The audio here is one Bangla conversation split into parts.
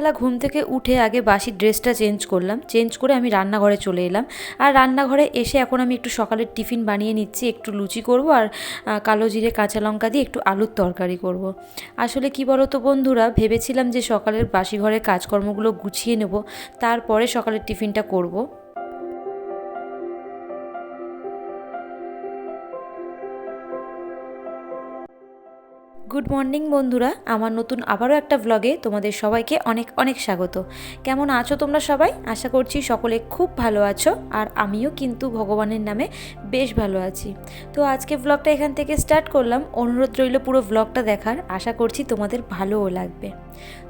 সকালবেলা ঘুম থেকে উঠে আগে বাসি ড্রেসটা চেঞ্জ করলাম চেঞ্জ করে আমি রান্নাঘরে চলে এলাম আর রান্নাঘরে এসে এখন আমি একটু সকালের টিফিন বানিয়ে নিচ্ছি একটু লুচি করব আর কালো জিরে, কাঁচা লঙ্কা দিয়ে একটু আলুর তরকারি করব। আসলে কি বলো তো বন্ধুরা, ভেবেছিলাম যে সকালের বাসি ঘরের কাজকর্মগুলো গুছিয়ে নেব, তারপরে সকালের টিফিনটা করব। গুড মর্নিং বন্ধুরা। আমার নতুন আবারও একটা ব্লগে তোমাদের সবাইকে অনেক অনেক স্বাগত। কেমন আছো তোমরা সবাই? আশা করছি সকলে খুব ভালো আছো, আর আমিও কিন্তু ভগবানের নামে বেশ ভালো আছি। তো আজকে ব্লগটা এখান থেকে স্টার্ট করলাম। অনুরোধ রইল পুরো ব্লগটা দেখার। আশা করছি তোমাদের ভালোও লাগবে।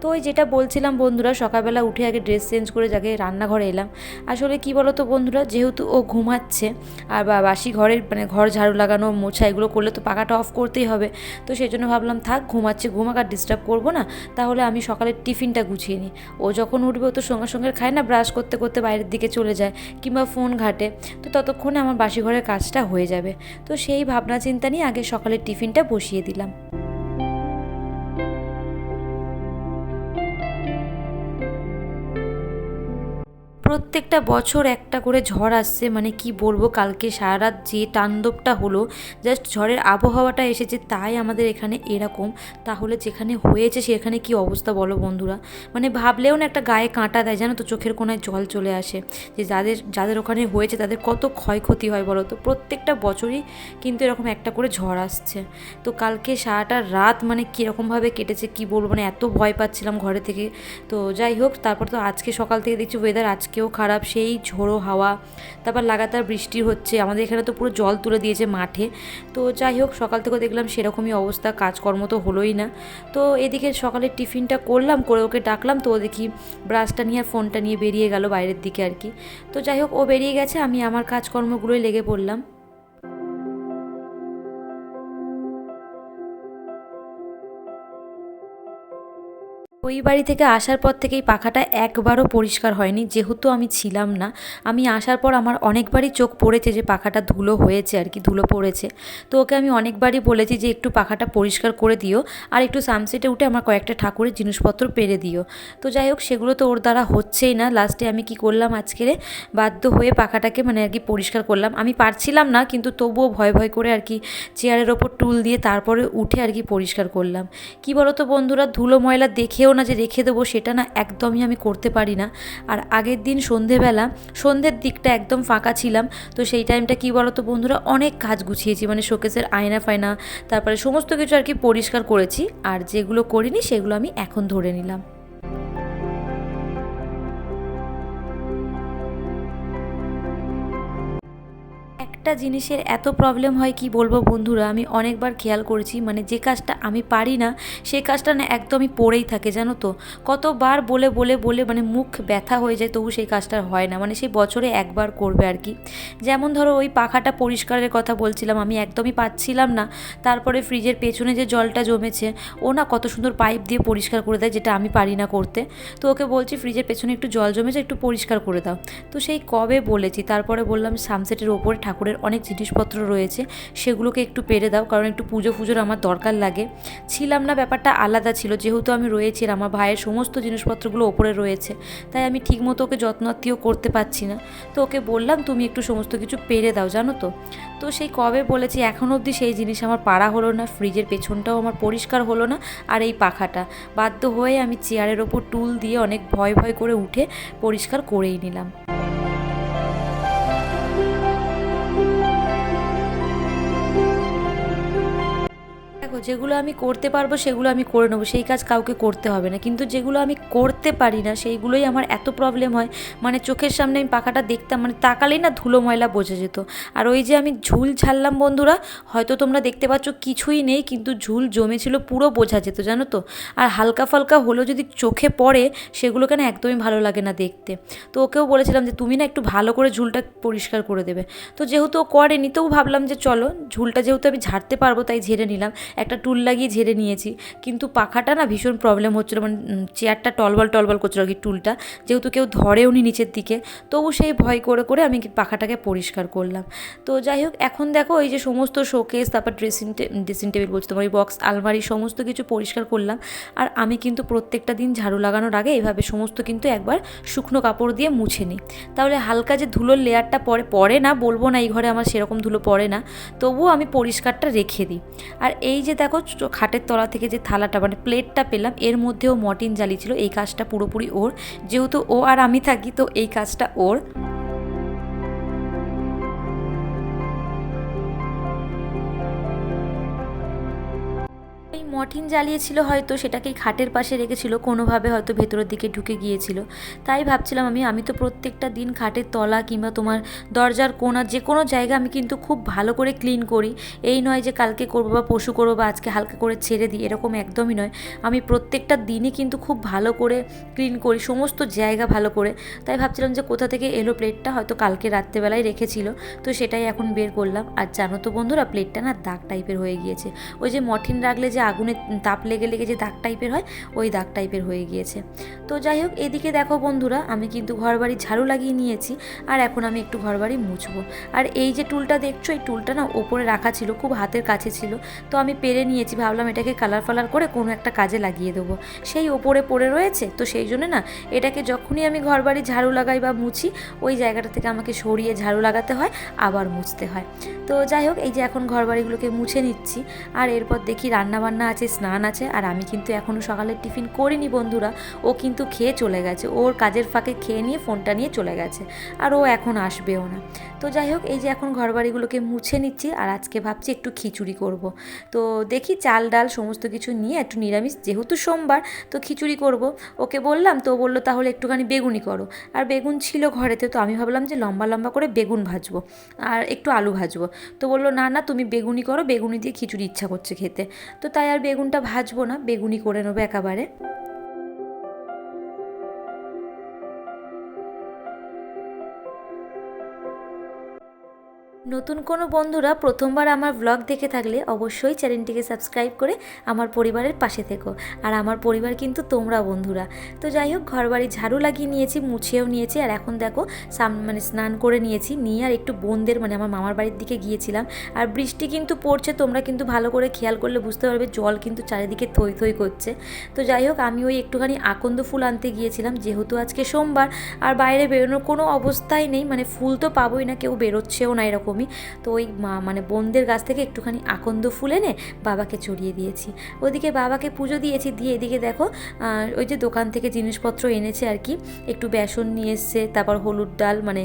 তো ওই যেটা বলছিলাম বন্ধুরা, সকালবেলা উঠে আগে ড্রেস চেঞ্জ করে যাকে রান্নাঘরে এলাম। আসলে কি বলো তো বন্ধুরা, যেহেতু ও ঘুমাচ্ছে, আর বা, বাসি ঘরের মানে ঘর ঝাড়ু লাগানো, মোছা এগুলো করলে তো পাখাটা অফ করতেই হবে। তো সেই জন্য ভাবলাম থাক, ঘুমাচ্ছে, ঘুমাক, আর ডিস্টার্ব করব না। তাহলে আমি সকালের টিফিনটা গুছিয়ে নিই। ও যখন উঠবে, ও তো সঙ্গে সঙ্গে খায় না ব্রাশ করতে করতে বাইরের দিকে চলে যায় কিংবা ফোন ঘাটে। তো ততক্ষণে আমার বাসি ঘরের কাজটা হয়ে যাবে। তো সেই ভাবনা চিন্তা নিয়ে আগে সকালের টিফিনটা বসিয়ে দিলাম। প্রত্যেকটা বছর একটা করে ঝড় আসছে মানে কি বলব, কালকে সারা রাত যে তাণ্ডবটা হলো জাস্ট ঝড়ের আবহাওয়াটা এসেছে, তাই আমাদের এখানে এরকম। তাহলে যেখানে হয়েছে, সেখানে কি অবস্থা বলো বন্ধুরা? মানে ভাবলেও না একটা গায়ে কাঁটা দেয়, জানো তো, চোখের কোনায় জল চলে আসে। যে যাদের যাদের ওখানে হয়েছে, তাদের কত ক্ষয়ক্ষতি হয় বলো তো? প্রত্যেকটা বছরই কিন্তু এরকম একটা করে ঝড় আসছে। তো কালকে সারাটা রাত মানে কীরকমভাবে কেটেছে, কি বলব মানে এত ভয় পাচ্ছিলাম ঘরে থেকে। তো যাই হোক, তারপর তো আজকে সকাল থেকে দেখছি ওয়েদার আজকেও খারাপ, সেই ঝোড়ো হাওয়া, তারপর লাগাতার বৃষ্টি হচ্ছে, আমাদের এখানে তো পুরো জল তুলে দিয়েছে মাঠে। তো যাই হোক, সকাল থেকে দেখলাম সেরকমই অবস্থা, কাজকর্ম তো হলোই না। তো এদিকে সকালে টিফিনটা করলাম, করে ওকে ডাকলাম, তো দেখি ব্রাশটা নিয়ে আর ফোনটা নিয়ে বেরিয়ে গেল বাইরের দিকে আর কি। তো যাই হোক, ও বেরিয়ে গেছে, আমি আমার কাজকর্মগুলোই লেগে পড়লাম। ওই বাড়ি থেকে আসার পর থেকেই পাখাটা একবারও পরিষ্কার হয়নি। যেহেতু আমি ছিলাম না, আমি আসার পর আমার অনেকবারই চোখ পড়েছে যে পাখাটা ধুলো হয়েছে আর কি, ধুলো পড়েছে। তো ওকে আমি অনেকবারই বলেছি যে একটু পাখাটা পরিষ্কার করে দিও আর একটু সানসেটে উঠে আমার কয়েকটা ঠাকুরের জিনিসপত্র পেরে দিও। তো যাই হোক, সেগুলো তো ওর দ্বারা হচ্ছেই না। লাস্টে আমি কি করলাম, আজকে বাধ্য হয়ে পাখাটাকে মানে আর কি পরিষ্কার করলাম। আমি পারছিলাম না, কিন্তু তবুও ভয় ভয় করে আর কি চেয়ারের ওপর টুল দিয়ে তারপরে উঠে আর কি পরিষ্কার করলাম। কি বলো তো বন্ধুরা, ধুলো ময়লা দেখেও না যে রেখে দেবো সেটা না একদমই আমি করতে পারি না। আর আগের দিন সন্ধেবেলা, সন্ধ্যের দিকটা একদম ফাঁকা ছিলাম, তো সেই টাইমটা কি বলো তো বন্ধুরা, অনেক কাজ গুছিয়েছি মানে শোকেসের আয়না ফায়না, তারপরে সমস্ত কিছু আর কি পরিষ্কার করেছি, আর যেগুলো করিনি সেগুলো আমি এখন ধরে নিলাম। একটা জিনিসের এত প্রবলেম হয়, কি বলব বন্ধুরা? আমি অনেকবার খেয়াল করেছি মানে যে কাজটা আমি পারি না সেই কাজটা না একদমই পড়েই থাকে, জানো তো? কতবার বলে বলে বলে মানে মুখ ব্যথা হয়ে যায়, তবু সেই কাজটা হয় না মানে সেই বছরে একবার করবে আর কি। যেমন ধরো ওই পাখাটা পরিষ্কারের কথা বলছিলাম, আমি একদমই পাচ্ছিলাম না। তারপরে ফ্রিজের পেছনে যে জলটা জমেছে, ও না কত সুন্দর পাইপ দিয়ে পরিষ্কার করে দেয়, যেটা আমি পারি না করতে। তো ওকে বলছি ফ্রিজের পেছনে একটু জল জমেছে, একটু পরিষ্কার করে দাও। তো সেই কবে বলেছি, তারপরে বললাম সামসেটের ওপরে ঠাকুরের অনেক জিনিসপত্র রয়েছে, সেগুলোকে একটু পেরে দাও, কারণ একটু পুজো ফুজোর আমার দরকার লাগে। ছিলাম না, ব্যাপারটা আলাদা ছিল, যেহেতু আমি রয়েছি আর আমার ভাইয়ের সমস্ত জিনিসপত্রগুলো ওপরে রয়েছে, তাই আমি ঠিকমতো ওকে যত্নাত্মীয় করতে পারছি না। তো ওকে বললাম, তুমি একটু সমস্ত কিছু পেরে দাও, জানো তো? তো সেই কবে বলেছি, এখন অবধি সেই জিনিস আমার পারা হলো না, ফ্রিজের পেছনটাও আমার পরিষ্কার হলো না, আর এই পাখাটা। বাধ্য হয়ে আমি চেয়ারের ওপর টুল দিয়ে অনেক ভয় ভয় করে উঠে পরিষ্কার করেই নিলাম। যেগুলো আমি করতে পারব, সেগুলো আমি করে নেব। সেই কাজ কাউকে করতে হবে না। কিন্তু যেগুলো আমি করতে পারি না, সেইগুলোই আমার এত প্রবলেম হয়। মানে চোখের সামনে আমি পাখাটা দেখতাম মানে তাকালেই না ধুলো ময়লা বোঝা যেত। আর ওই যে আমি ঝুল ছাড়লাম বন্ধুরা, হয়তো তোমরা দেখতে পাচ্ছ কিছুই নেই, কিন্তু ঝুল জমেছিল, পুরো বোঝা যেত, জানো তো? আর হালকা ফালকা হলেও যদি চোখে পড়ে, সেগুলোকে না একদমই ভালো লাগে না দেখতে। তো ওকেও বলেছিলাম যে, তুমি না একটু ভালো করে ঝুলটা পরিষ্কার করে দেবে। তো যেহেতু ও করেনি তবু ভাবলাম যে, চলো, ঝুলটা যেহেতু আমি ঝাড়তে পারব, তাই ঝেড়ে নিলাম। একটা একটা টুল লাগিয়ে ঝেড়ে নিয়েছি। কিন্তু পাখাটা না ভীষণ প্রবলেম হচ্ছিল মানে চেয়ারটা টলবল টলবল করছিল কি টুলটা। যেহেতু কেউ ধরেও নি নিচের দিকে, তবু সেই ভয় করে করে আমি পাখাটাকে পরিষ্কার করলাম। তো যাই হোক, এখন দেখো এই যে সমস্ত শোকেস তারপর ড্রেসিং ড্রেসিং টেবিল বলছি তোমার ওই বক্স আলমারি সমস্ত কিছু পরিষ্কার করলাম। আর আমি কিন্তু প্রত্যেকটা দিন ঝাড়ু লাগানোর আগে এইভাবে সমস্ত কিন্তু একবার শুকনো কাপড় দিয়ে মুছে নিই। তাহলে হালকা যে ধুলোর লেয়ারটা পরে পড়ে না, বলব না এই ঘরে আমার সেরকম ধুলো পড়ে না, তবুও আমি পরিষ্কারটা রেখে দিই। আর এই যে দেখো খাটের তলা থেকে যে থালাটা মানে প্লেটটা পেলাম, এর মধ্যেও মটিন ছিল এই কাজটা পুরোপুরি ওর। যেহেতু ও আর আমি থাকি, তো এই কাজটা ওর। মটিন জ্বালিয়েছিল হয়তো, সেটাকেই খাটের পাশে রেখেছিল, কোনোভাবে হয়তো ভেতরের দিকে ঢুকে গিয়েছিল। তাই ভাবছিলাম আমি আমি তো প্রত্যেকটা দিন খাটের তলা কিংবা তোমার দরজার কোণা যে কোনো জায়গা আমি কিন্তু খুব ভালো করে ক্লিন করি। এই নয় যে কালকে করব বা পশু করব বা আজকে হালকা করে ছেড়ে দিই, এরকম একদমই নয়। আমি প্রত্যেকটা দিনই কিন্তু খুব ভালো করে ক্লিন করি, সমস্ত জায়গা ভালো করে। তাই ভাবছিলাম যে কোথা থেকে এলো প্লেটটা হয়তো কালকে রাত্রেবেলায় রেখেছিল, তো সেটাই এখন বের করলাম। আর জানো তো বন্ধুরা, প্লেটটা না দাগ টাইপের হয়ে গিয়েছে। ওই যে মঠিন রাখলে যে আগুনে তাপ লেগে লেগে যে দাগ টাইপের হয়, ওই দাগ টাইপের হয়ে গিয়েছে। তো যাই হোক এদিকে দেখো বন্ধুরা, আমি কিন্তু ঘরবাড়ি ঝাড়ু লাগিয়ে নিয়েছি, আর এখন আমি একটু ঘরবাড়ি মুছবো। আর এই যে টুলটা দেখছ, এই টুলটা না ওপরে রাখা ছিল, খুব হাতের কাছে ছিল। তো আমি পেরে নিয়েছি, ভাবলাম এটাকে কালার ফালার করে কোনো একটা কাজে লাগিয়ে দেবো। সেই ওপরে পড়ে রয়েছে, তো সেই জন্য না এটাকে যখনই আমি ঘরবাড়ি ঝাড়ু লাগাই বা মুছি, ওই জায়গাটা থেকে আমাকে সরিয়ে ঝাড়ু লাগাতে হয়, আবার মুছতে হয়। তো যাই হোক এই যে এখন ঘরবাড়িগুলোকে মুছে নিচ্ছি, আর এরপর দেখি রান্না বান্না আছে স্নান আছে আর আমি কিন্তু এখনও সকালের টিফিন করিনি বন্ধুরা, ও কিন্তু খেয়ে চলে গেছে। ওর কাজের ফাঁকে খেয়ে নিয়ে ফোনটা নিয়ে চলে গেছে আর ও এখন আসবেও না। তো যাই হোক, এই যে এখন ঘরবাড়িগুলোকে মুছে নিচ্ছি আর আজকে ভাবছি একটু খিচুড়ি করব। তো দেখি চাল, ডাল সমস্ত কিছু নিয়ে একটু নিরামিষ, যেহেতু সোমবার, তো খিচুড়ি করব। ওকে বললাম, তো বলল, তাহলে একটুখানি বেগুনি করো। আর বেগুন ছিল ঘরেতে, তো আমি ভাবলাম যে লম্বা লম্বা করে বেগুন ভাজবো আর একটু আলু ভাজবো। তো বলল, না না, তুমি বেগুনি করো, বেগুনি দিয়ে খিচুড়ি ইচ্ছা করছে খেতে। তো তাই আর বেগুনটা ভাজবো না বেগুনি করে নেব একেবারে। নতুন কোনো বন্ধুরা প্রথমবার আমার ব্লগ দেখে থাকলে অবশ্যই চ্যানেলটিকে সাবস্ক্রাইব করে আমার পরিবারের পাশে থেকো। আর আমার পরিবার কিন্তু তোমরা বন্ধুরা। তো যাই হোক ঘরবাড়ি ঝাড়ু লাগিয়ে নিয়েছি, মুছেও নিয়েছি, আর এখন দেখো, সাম মানে স্নান করে নিয়েছি, নিয়ে আর একটু বোনদের মানে আমার মামার বাড়ির দিকে গিয়েছিলাম। আর বৃষ্টি কিন্তু পড়ছে, তোমরা কিন্তু ভালো করে খেয়াল করলে বুঝতে পারবে, জল কিন্তু চারিদিকে থই থই করছে। তো যাই হোক আমি ওই একটুখানি আকন্দ ফুল আনতে গিয়েছিলাম, যেহেতু আজকে সোমবার, আর বাইরে বেরোনোর কোনো অবস্থাই নেই মানে ফুল তো পাবোই না, কেউ বেরোচ্ছেও না এরকমই। তো ওই মানে বোনদের গাছ থেকে একটুখানি আকন্দ ফুল এনে বাবাকে চড়িয়ে দিয়েছি। ওদিকে বাবাকে পুজো দিয়েছি, দিয়ে এদিকে দেখো ওই যে দোকান থেকে জিনিসপত্র এনেছে আর কি। একটু বেসন নিয়ে এসছে, তারপর হলুদ ডাল মানে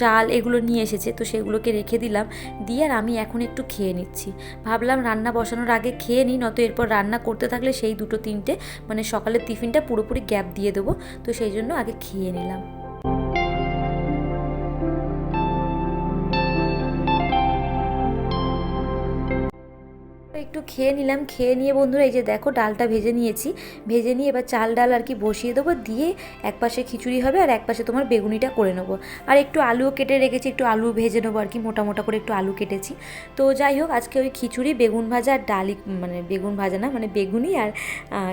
চাল এগুলো নিয়ে এসেছে, তো সেগুলোকে রেখে দিলাম। দিয়ে আর আমি এখন একটু খেয়ে নিচ্ছি। ভাবলাম রান্না বসানোর আগে খেয়ে নিই, নয়তো এরপর রান্না করতে থাকলে সেই দুটো তিনটে মানে সকালের টিফিনটা পুরোপুরি গ্যাপ দিয়ে দেবো। তো সেই জন্য আগে খেয়ে নিলাম। খেয়ে নিলাম, খেয়ে নিয়ে বন্ধুরা এই যে দেখো ডালটা ভেজে নিয়েছি। ভেজে নিয়ে এবার চাল ডাল আর কি বসিয়ে দেবো, দিয়ে এক পাশে খিচুড়ি হবে আর এক পাশে তোমার বেগুনিটা করে নেব। আর একটু আলুও কেটে রেখেছি, একটু আলু ভেজে নেব আর কি, মোটা মোটা করে একটু আলু কেটেছি। তো যাই হোক, আজকে ওই খিচুড়ি, বেগুন ভাজা আর ডালি মানে বেগুন ভাজা না মানে বেগুনি আর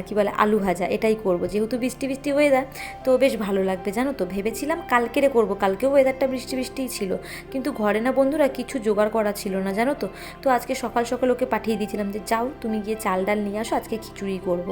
কি বলে, আলু ভাজা, এটাই করব। যেহেতু বৃষ্টি বৃষ্টি ওয়েদার তো বেশ ভালো লাগবে, জানো তো? ভেবেছিলাম কালকেরে করব, কালকেও ওয়েদারটা বৃষ্টি বৃষ্টিই ছিল। কিন্তু ঘরে না বন্ধুরা কিছু জোগাড় করা ছিল না, জানো তো? তো আজকে সকাল সকাল ওকে পাঠিয়ে দিয়েছিলাম যে যাও, তুমি গিয়ে চাল ডাল নিয়ে আসো, আজকে খিচুড়ি করব।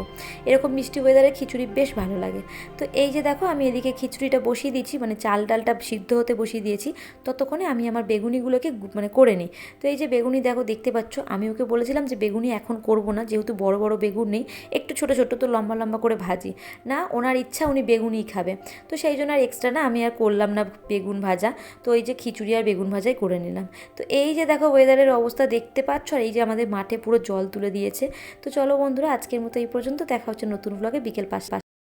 এরকম মিষ্টি ওয়েদারে খিচুড়ি বেশ ভালো লাগে। তো এই যে দেখো, আমি এদিকে খিচুড়িটা বসিয়ে দিয়েছি মানে চাল ডালটা সিদ্ধ হতে বসিয়ে দিয়েছি। ততক্ষণে আমি আমার বেগুনিগুলোকে মানে করে নিই। তো এই যে বেগুনি দেখো, দেখতে পাচ্ছ, আমি ওকে বলেছিলাম যে বেগুনি এখন করব না, যেহেতু বড় বড় বেগুন নেই, একটু ছোট ছোট তো লম্বা লম্বা করে ভাজি। না, ওনার ইচ্ছা, উনি বেগুনই খাবে। তো সেই জন্য আর এক্সট্রা না, আমি আর করলাম না বেগুন ভাজা। তো এই যে খিচুড়ি আর বেগুন ভাজাই করে নিলাম। তো এই যে দেখো ওয়েদারের অবস্থা দেখতে পাচ্ছ, আর এই যে আমাদের মাঠে পুরো জল তুলে দিয়েছে। তো চলো বন্ধুরা, আজকের মতো এই পর্যন্ত। দেখা হচ্ছে নতুন ব্লগে বিকেল পাঁচ